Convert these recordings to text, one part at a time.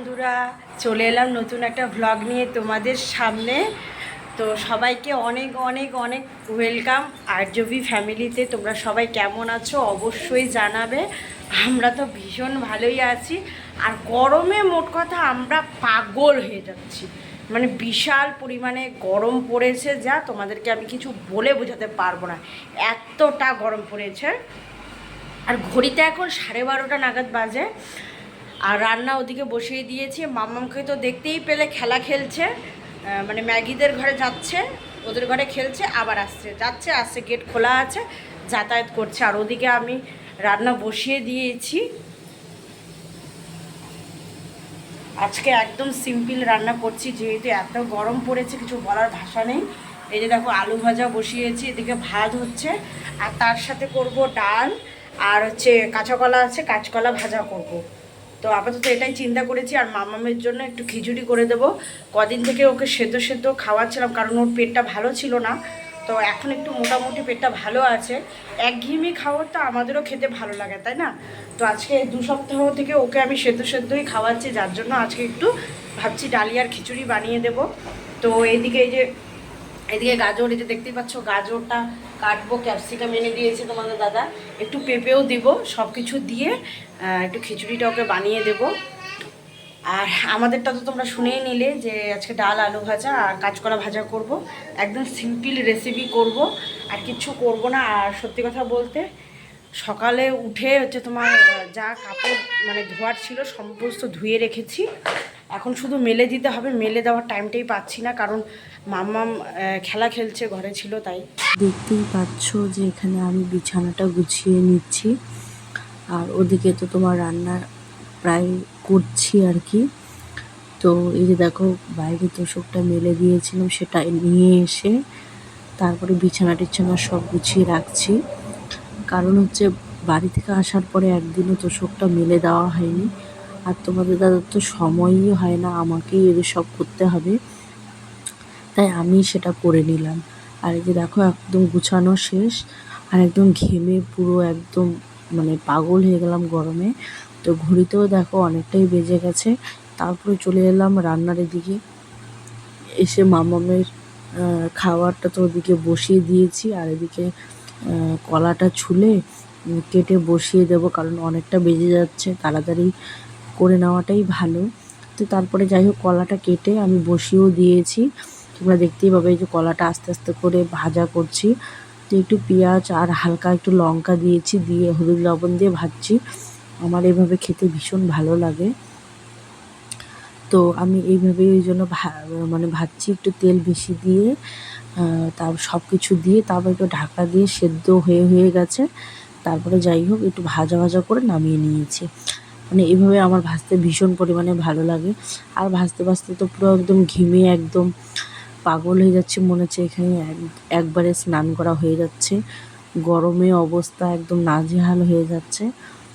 বন্ধুরা, চলে এলাম নতুন একটা ভ্লগ নিয়ে তোমাদের সামনে। তো সবাইকে অনেক অনেক অনেক ওয়েলকাম আরজবি ফ্যামিলিতে তোমরা সবাই কেমন আছো অবশ্যই জানাবে। আমরা তো ভীষণ ভালোই আছি। আর গরমে মোট কথা আমরা পাগল হয়ে যাচ্ছি। মানে বিশাল পরিমাণে গরম পড়েছে যা তোমাদেরকে আমি কিছু বলে বোঝাতে পারব না। এতটা গরম পড়েছে। আর ঘড়িতে এখন সাড়ে বারোটা নাগাদ বাজে। আর রান্না ওদিকে বসিয়ে দিয়েছি। মামামকে তো দেখতেই পেলে খেলা খেলছে। মানে ম্যাগিদের ঘরে যাচ্ছে, ওদের ঘরে খেলছে, আবার আসছে। যাচ্ছে, আসছে, গেট খোলা আছে, যাতায়াত করছে। আর ওদিকে আমি রান্না বসিয়ে দিয়েছি। আজকে একদম সিম্পল রান্না করছি, যেহেতু এত গরম পড়েছে, কিছু বলার ভাষা নেই। এই যে দেখো, আলু ভাজা বসিয়েছি, এদিকে ভাত হচ্ছে, আর তার সাথে করব ডাল, আর হচ্ছে কাঁচা কলা আছে, কাঁচকলা ভাজা করব। তো আপাতত এটাই চিন্তা করেছি, আর মামামের জন্য একটু খিচুড়ি করে দেবো। কদিন থেকে ওকে সেদ্ধ সেদ্ধ খাওয়াচ্ছিলাম, কারণ ওর পেটটা ভালো ছিল না। তো এখন একটু মোটামুটি পেটটা ভালো আছে। একঘেয়েমি খাবার তো আমাদেরও খেতে ভালো লাগে, তাই না? তো আজকে দু সপ্তাহ থেকে ওকে আমি সেদ্ধ সেদ্ধই খাওয়াচ্ছি, যার জন্য আজকে একটু ভাবছি ডালিয়ার খিচুড়ি বানিয়ে দেব। তো এইদিকে এই যে, এদিকে গাজর, এই যে দেখতেই পাচ্ছ গাজরটা কাটবো ক্যাপসিকাম এনে দিয়েছে তোমাদের দাদা। একটু পেঁপেও দিব সব কিছু দিয়ে একটু খিচুড়িটা ওকে বানিয়ে দেবো। আর আমাদেরটা তো তোমরা শুনেই নিলে যে আজকে ডাল, আলু ভাজা আর কাঁচকলা ভাজা করব। একদম সিম্পল রেসিপি করব, আর কিচ্ছু করব না। আর সত্যি কথা বলতে, সকালে উঠে হচ্ছে তোমার যা কাপড় মানে ধোয়ার ছিল, সমস্ত ধুয়ে রেখেছি। এখন শুধু মেলে দিতে হবে, মেলে দেওয়ার টাইমটাই পাচ্ছি না, কারণ মাম্মাম খেলা খেলছে, ঘরে ছিল তাই। দেখতেই পাচ্ছ যে এখানে আমি বিছানাটা গুছিয়ে নিচ্ছি, আর ওদিকে তো তোমার রান্না প্রায় করছি আর কি। তো এই যে দেখো, বাইরে তোষকটা মেলে দিয়েছিলাম, সেটা নিয়ে এসে তারপরে বিছানা টিছানা সব গুছিয়ে রাখছি। কারণ হচ্ছে বাড়ি থেকে আসার পরে একদিনও তোষকটা মেলে দেওয়া হয়নি। আর তোমাদের দাদার তো সময়ই হয় না, আমাকেই এদের সব করতে হবে। তাই আমি সেটা করে নিলাম। আর এই যে দেখো, একদম গুছানো শেষ। আর একদম ঘেমে পুরো একদম মানে পাগল হয়ে গেলাম গরমে। তো ঘড়িতেও দেখো অনেকটাই বেজে গেছে। তারপরে চলে এলাম রান্নার দিকে এসে মামামের খাবারটা তো ওদিকে বসিয়ে দিয়েছি। আর এদিকে কলাটা ছুলে কেটে বসিয়ে দেবো, কারণ অনেকটা বেজে যাচ্ছে। তাড়াতাড়ি করে নেওয়াটাই ভালো। তো তারপরে যাই হোক, কলাটা কেটে আমি বসিয়েও দিয়েছি। তোমরা দেখতেই পাবে যে কলাটা আস্তে আস্তে করে ভাজা করছি। তো একটু পেঁয়াজ আর হালকা একটু লঙ্কা দিয়েছি, দিয়ে হলুদ লবণ দিয়ে ভাজছি। আমার এভাবে খেতে ভীষণ ভালো লাগে। তো আমি এইভাবে ওই জন্য মানে ভাজছি একটু তেল বেশি দিয়ে। তার সব কিছু দিয়ে তারপর একটু ঢাকা দিয়ে সেদ্ধ হয়ে হয়ে গেছে। তারপরে যাই হোক, একটু ভাজা ভাজা করে নামিয়ে নিয়েছি। মানে এইভাবে আমার ভাজতে ভীষণ পরিমাণে ভালো লাগে। আর ভাজতে ভাজতে তো পুরো একদম ঘিমে একদম পাগল হয়ে যাচ্ছে মনে হচ্ছে এখানে এক- একবারে স্নান করা হয়ে যাচ্ছে। গরমে অবস্থা একদম নাজেহাল হয়ে যাচ্ছে।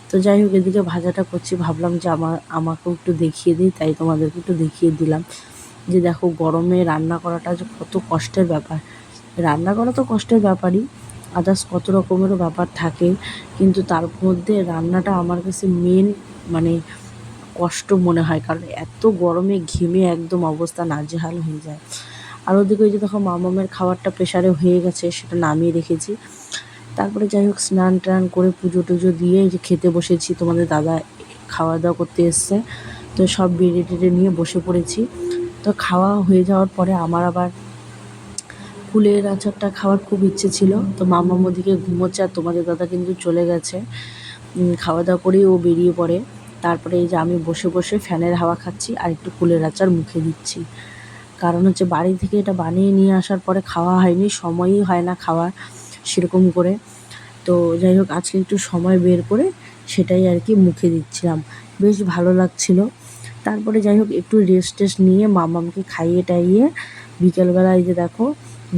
তো যাই হোক, এদিকে ভাজাটা করছি। ভাবলাম যে আমার আমাকেও একটু দেখিয়ে দিই, তাই তোমাদেরকে একটু দেখিয়ে দিলাম। যে দেখো, গরমে রান্না করাটা যে কত কষ্টের ব্যাপার। রান্না করা তো কষ্টের ব্যাপারই আদার্স কত রকমেরও ব্যাপার থাকে। কিন্তু তার মধ্যে রান্নাটা আমার কাছে মেন মানে কষ্ট মনে হয়, কারণ এত গরমে ঘেমে একদম অবস্থা নাজেহাল হয়ে যায়। আর ওদিকে ওই যে দেখো মামামের খাবারটা প্রেশারে হয়ে গেছে, সেটা নামিয়ে রেখেছি। তারপরে যাই হোক, স্নান টান করে পুজো টুজো দিয়ে যে খেতে বসেছি, তোমাদের দাদা খাওয়া দাওয়া করতে এসছে। তো সব বেড়ে টেড়ে নিয়ে বসে পড়েছি। তো খাওয়া হয়ে যাওয়ার পরে আমার আবার কুলের আচারটা খাওয়ার খুব ইচ্ছে ছিল। তো মামা ওদিকে ঘুমোচ্ছে আর তোমাদের দাদা কিন্তু চলে গেছে। খাওয়া দাওয়া করেই ও বেরিয়ে পড়ে। তারপরে এই যে আমি বসে বসে ফ্যানের হাওয়া খাচ্ছি আর একটু কুলের আচার মুখে দিচ্ছি। কারণ হচ্ছে বাড়ি থেকে এটা বানিয়ে নিয়ে আসার পরে খাওয়া হয়নি, সময়ই হয় না খাওয়ার সেরকম করে। তো যাই হোক, আজকে একটু সময় বের করে সেটাই আর কি মুখে দিচ্ছিলাম। বেশ ভালো লাগছিল। তারপরে যাই হোক, একটু রেস্ট টেস্ট নিয়ে মামামকে খাইয়ে টাইয়ে বিকেলবেলায় যে দেখো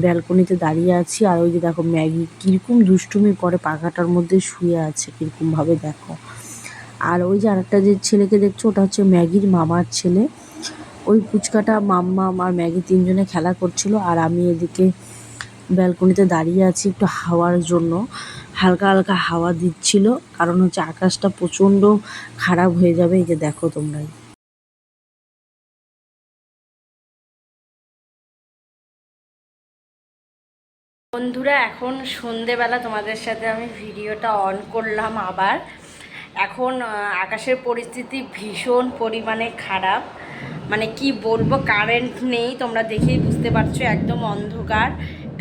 ব্যালকনিতে দাঁড়িয়ে আছি আর ওই যে দেখো ম্যাগি, কীরকম দুষ্টুমি করে পাখাটার মধ্যে শুয়ে আছে, কীরকমভাবে দেখো। আর ওই যে আরেকটা যে ছেলেকে দেখছ, ওটা হচ্ছে ম্যাগির মামার ছেলে। ওই পুচকাটা মাম্মা আর ম্যাগি তিনজনে খেলা করছিল আর আমি এদিকে ব্যালকনিতে দাঁড়িয়ে আছি একটু হাওয়ার জন্য। হালকা হালকা হাওয়া দিচ্ছিল, কারণ হচ্ছে আকাশটা প্রচণ্ড খারাপ হয়ে যাবে। এই যে দেখো তোমরা। বন্ধুরা, এখন সন্ধেবেলা তোমাদের সাথে আমি ভিডিওটা অন করলাম আবার। এখন আকাশের পরিস্থিতি ভীষণ পরিমাণে খারাপ। মানে কি বলব কারেন্ট নেই, তোমরা দেখেই বুঝতে পারছ, একদম অন্ধকার।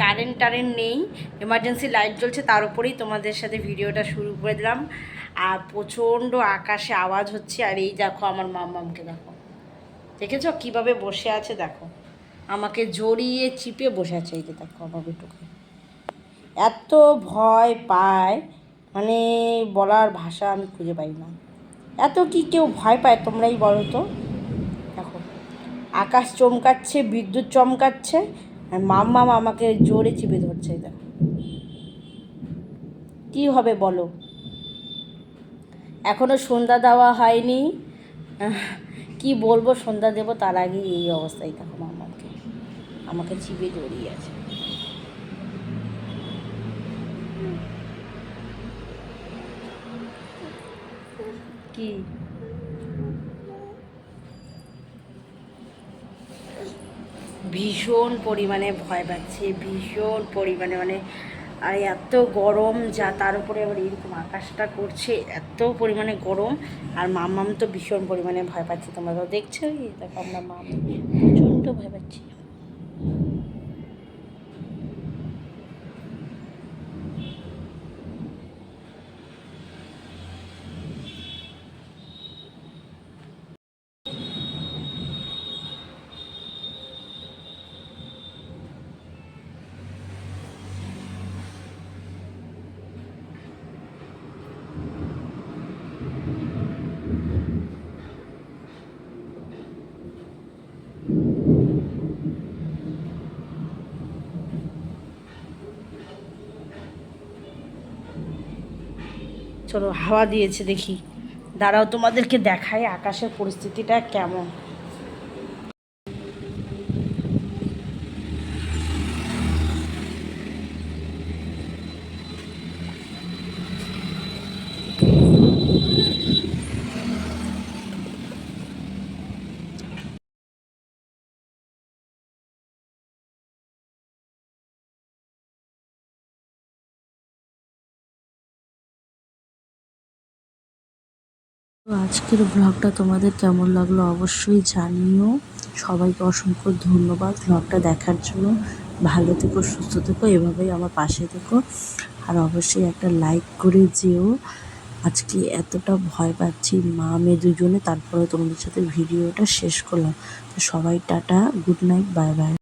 কারেন্ট টারেন্ট নেই এমার্জেন্সি লাইট জ্বলছে, তার উপরেই তোমাদের সাথে ভিডিওটা শুরু করে দিলাম। আর প্রচণ্ড আকাশে আওয়াজ হচ্ছে, আর এই দেখো আমার মাম্মামকে দেখো। দেখেছ? কীভাবে বসে আছে, দেখো। আমাকে জড়িয়ে চিপে বসে আছে, এই যে দেখো আমার বেটুকে। এত ভয় পায়। মানে বলার ভাষা আমি খুঁজে পাই না। এত কি কেউ ভয় পায় তোমরাই বলো তো? দেখো, আকাশ চমকাচ্ছে, বিদ্যুৎ চমকাচ্ছে, আর মাম্মাম আমাকে জোরে চিপে ধরছে, দেখো। কী হবে বলো? এখনও সন্ধ্যা দেওয়া হয়নি। কি বলব, সন্ধ্যা দেবো, তার আগে এই অবস্থায় দেখো মাম্মামকে আমাকে চিপে জড়িয়ে আছে। কি? ভীষণ পরিমাণে ভয় পাচ্ছে, ভীষণ পরিমাণে মানে আর এত গরম যা তার উপরে আবার এরকম আকাশটা করছে, এত পরিমাণে গরম, আর মামাম তো ভীষণ পরিমাণে ভয় পাচ্ছে, তোমরা তো দেখছ দেখো আমরা মাম প্রচণ্ড ভয় পাচ্ছি। চলো হাওয়া দিয়েছে দেখি। দাঁড়াও তোমাদেরকে দেখায় আকাশের পরিস্থিতিটা কেমন। তো আজকের ব্লগটা তোমাদের কেমন লাগল অবশ্যই জানিও। সবাইকে অসংখ্য ধন্যবাদ ব্লগটা দেখার জন্য। ভালো থেকো, সুস্থ থেকো, এভাবেই আমার পাশে থেকো। আর অবশ্যই একটা লাইক করে যেও। আজকে এতটা ভয় পাচ্ছি মা, মেয়ে দুজনে তারপরে তোমাদের সাথে ভিডিওটা শেষ করলাম। তো সবাই tata good night bye bye